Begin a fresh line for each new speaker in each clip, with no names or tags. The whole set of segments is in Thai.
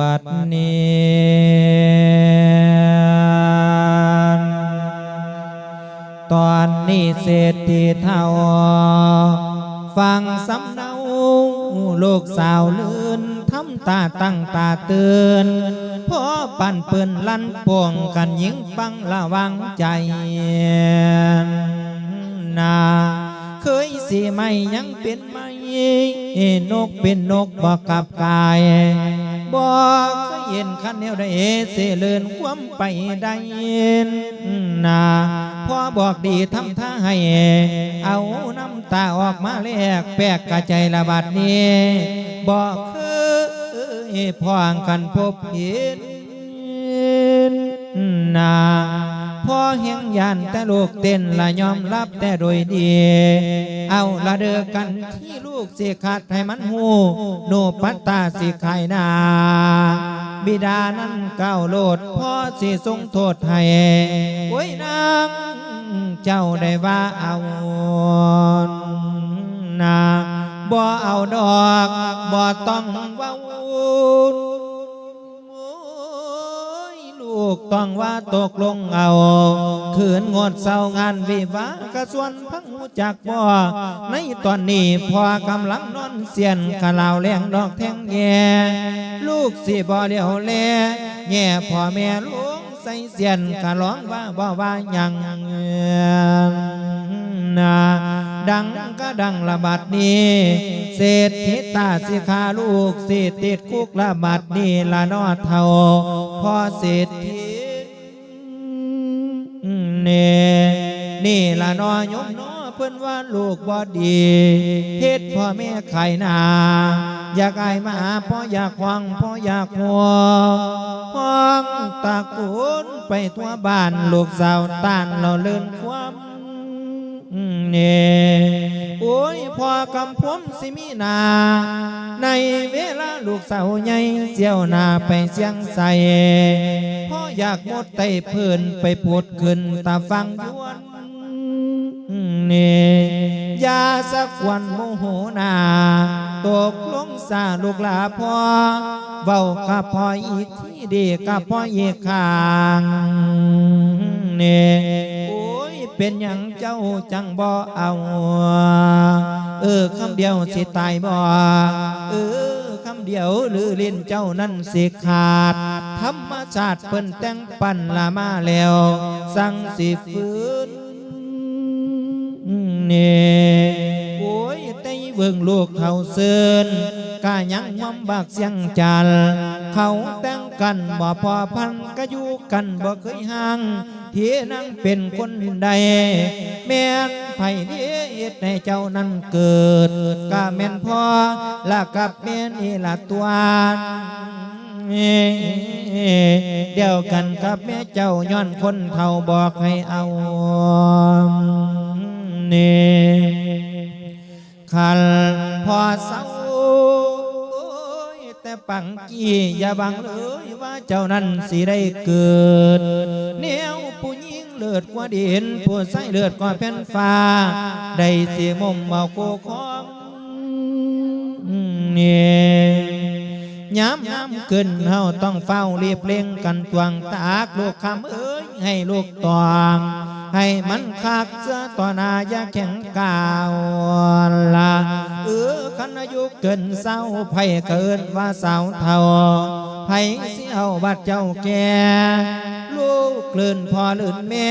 บัดนี้ตอนนี้เศรษฐีเท่า ฟังสำเนาลูกสาวลื่นทำตาตั้งตาเตือนพ่อปั่นปืนลั่นป่วงกันยิงปังระวังใจนาเคยสิไม่ยังเป็นไม่นกเป็นนกบอกกับกาย บอกเคยเห็นขันแนวได้เสเลินความไปได้นาพ่อบอกดีทำท่าให้ เอาน้ำตาออกมาแลกแปกกระใจระบาดนี้บอกคือพ่องกันพบเห็นนา พ่อเฮงยันแต่ลูกเต้นละยอมรับแต่โดยดี เอาละเดอกันที่ลูกสิขาดให้มันหูโนปัตตาสิขายนาบิดานั้นก้าวโลดพ่อสิทรงโทษให้โอ้ยนางเจ้าได้ว่าเอานาบ่เอาดอกบ่ต้องว้าโกต้องว่าตกลงเอาขืนงดเศร้างานวิวากระส่วนพังหูจักบ่ ในตอนนี้พอกำลังนอนเสียนขะลาวแรงดอกแทงแย่ลูกสิบ่เลี้ยวแลแง่พ่อแม่ลูกใส่เสียนกะร้องว่าบ่ว่าหยังนาดังก็ดังระบาดนี้เศรษฐิตาสิขาลูกสิติดคุกระบาดนี้ละนอเท่าพอเศรษฐี นี่นี่ละนอยมนอเพิ่อนว่าลูกบ่ดีเฮ็ดพ่อแม่ไข่นาอยากไอมาพ่ออยากหวังพ่ออยากหัวห้องตะโกนไปทั่วบ้านลูกสาวต้านเราเลื่นความเนี่ยโอ้ยพอกำพมสิมีนา ในเวลาลูกสาวใหญ่เจียวนาไปเสียงใส่ อยากหมดไตเพื่นไปพูดขึ้นตาฟังยวนเนี่ยาสักวันโมโหนาตกลงสาลูกหลาพ่อเว้ากับพ่ออีกที่ดีกับพ่ออีกข้างเนี่ยโอ้ยเป็นอย่างเจ้าจังบ่เอา เออคำเดียวสิตายบ่เออคำเดียวหรือเล่นเจ้านั่นสิขาด ธรรมชาติเพิ่นแต่งปั่นละมาแล้ว สั่งสิฟื้นเนี่ยโอ้ยไต้เบิ่งลูกเขาเซินกายังมอมบักเสียงจันเขาแต่งกันบ่พอพันก็อยู่กันบ่เคยห่างเทียนั่งเป็นคนใด แม่นไผ่เดียดในเจ้านั้นเกิดกะแม่นพ่อละกับแม่นอีละตัวเเดียวกันกับแม่เจ้าย้อนคนเขาบอกให้เอาเนี่คันพอเศร้าแต่ปังกี้อย่าบังเลยว่าเจ้านั้นสิได้เกิดแนวผู้หญิงเลือดกว่าดินผู้ใส่เลือดกว่าแผ่นฟ้า ได้เสียมมเมาโกของเนี่ย ย้ำย้ำขึ้นเฮาต้องเฝ้ารีบเร่งกันตวงตากลูกคำเอ้ยให้ลูกตวงให้มันคักเสื้อต่อนายาแข็งกาวละเออคันอายุเกินเศร้าไผเกินว่าสาวเท่าไผเสียวบัดเจ้าแก่ลูกกลืนพอลื่นแม่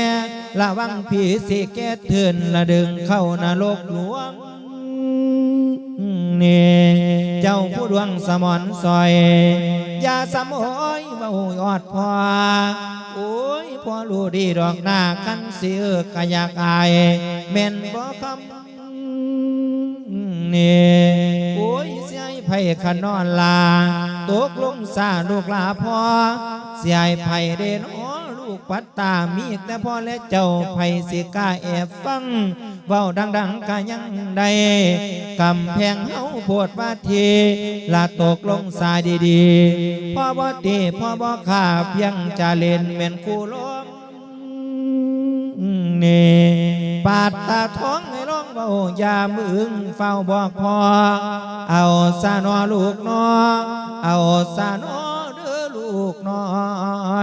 ระวังผีสิแก่เถื่อนละดึงเข้านรกหลวง นี่เจ้าผู้ดวงสมอนซอยอย่าสมโอยว่าอยอดพอโอ้ยพอรู้ดีดอกหน้ากันเสือกะยากอายแม่นบ่คำนี่โอ้ยเสียไผ่ขนอนลาตกลงซาลูกลาพอเสียไผ่เด่นอ้อลูกปัตตามีแต่พ่อและเจ้าไผ่สิกล้าแอบฟัง เว้าดังๆกะยังได้กำแพงเฮาโพดว่าทีลาตกลงสายดีๆพ่อบ่ตีพ่อบ่ขาเพียงจะเล่นแม่นคู่ลมนี่ปาดตาท้องให้ร้องเบาอย่ามึงเฝ้าบอกพ่อเอาซานอลูกน้อเอาซานอเด้ลูกน้อ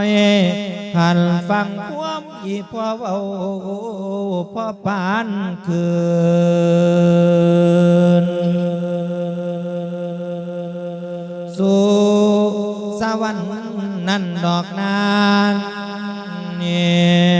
ยขันฟังคว อีพ่อเว้าพ่อปานเกินสู่สวรรค์นั่นดอกนานเนี่ย